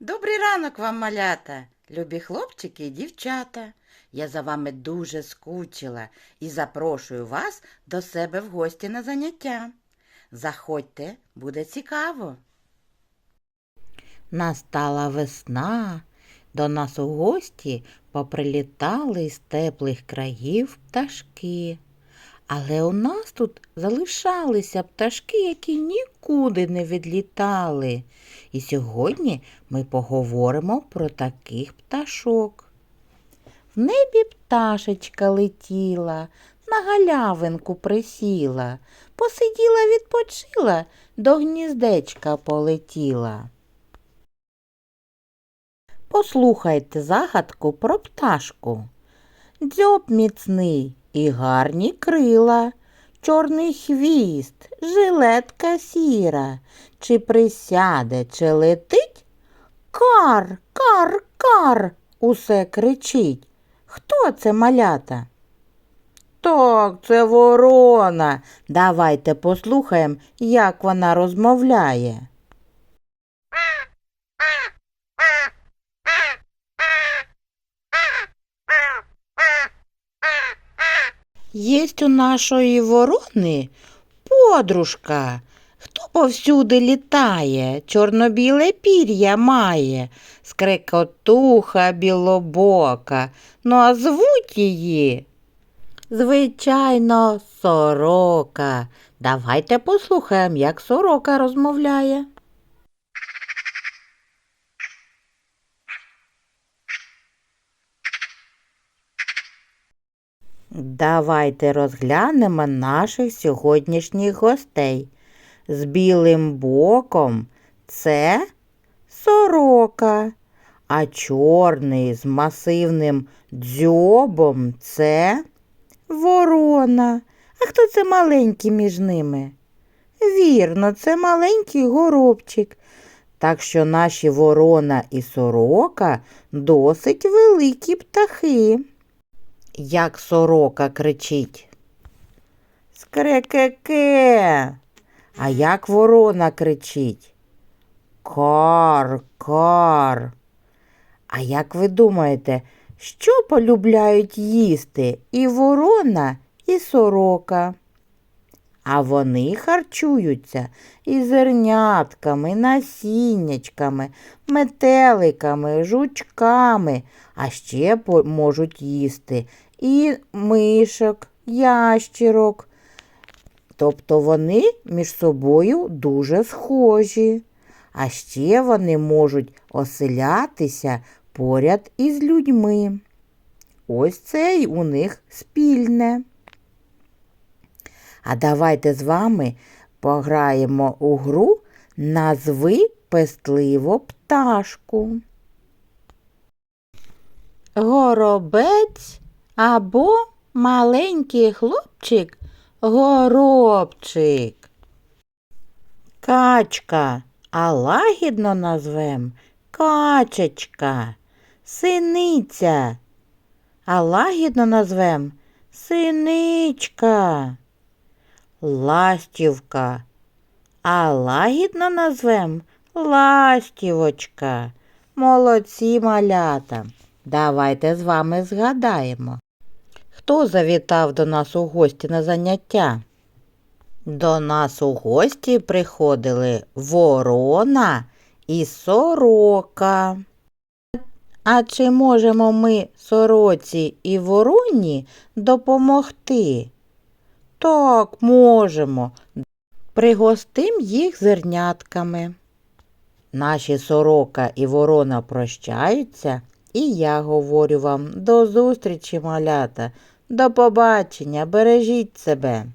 Добрий ранок вам, малята, любі хлопчики і дівчата. Я за вами дуже скучила і запрошую вас до себе в гості на заняття. Заходьте, буде цікаво. Настала весна. До нас у гості поприлітали з теплих країв пташки. Але у нас тут залишалися пташки, які нікуди не відлітали. І сьогодні ми поговоримо про таких пташок. В небі пташечка летіла, на галявинку присіла, посиділа, відпочила, до гніздечка полетіла. Послухайте загадку про пташку. Дзьоб міцний і гарні крила, чорний хвіст, жилетка сіра. Чи присяде, чи летить? Кар, кар, кар, усе кричить. Хто це малята? Так, це ворона. Давайте послухаємо, як вона розмовляє. Єсть у нашої ворони подружка, хто повсюди літає, чорно-біле пір'я має, скрекотуха білобока, ну а звуть її. Звичайно, сорока. Давайте послухаємо, як сорока розмовляє. Давайте розглянемо наших сьогоднішніх гостей. З білим боком це сорока, а чорний з масивним дзьобом це ворона. А хто це маленький між ними? Вірно, це маленький горобчик. Так що наші ворона і сорока досить великі птахи як сорока кричить. Скрекеке. А як ворона кричить? Кар, кар. А як ви думаєте, що полюбляють їсти і ворона, і сорока? А вони харчуються і зернятками, насіннячками, метеликами, жучками, а ще можуть їсти і мишок, ящірок. Тобто вони між собою дуже схожі. А ще вони можуть оселятися поряд із людьми. Ось це й у них спільне. А давайте з вами пограємо у гру Назви пестливо пташку. Горобець або маленький хлопчик горобчик. Качка, а лагідно назвем качечка. Синиця, а лагідно назвем синичка. Ластівка, а лагідно назвем ластівочка. Молодці малята. Давайте з вами згадаємо. Хто завітав до нас у гості на заняття? До нас у гості приходили ворона і сорока. А чи можемо ми сороці і вороні допомогти? Так, можемо. Пригостим їх зернятками. Наші сорока і ворона прощаються, і я говорю вам до зустрічі, малята, до побачення, бережіть себе.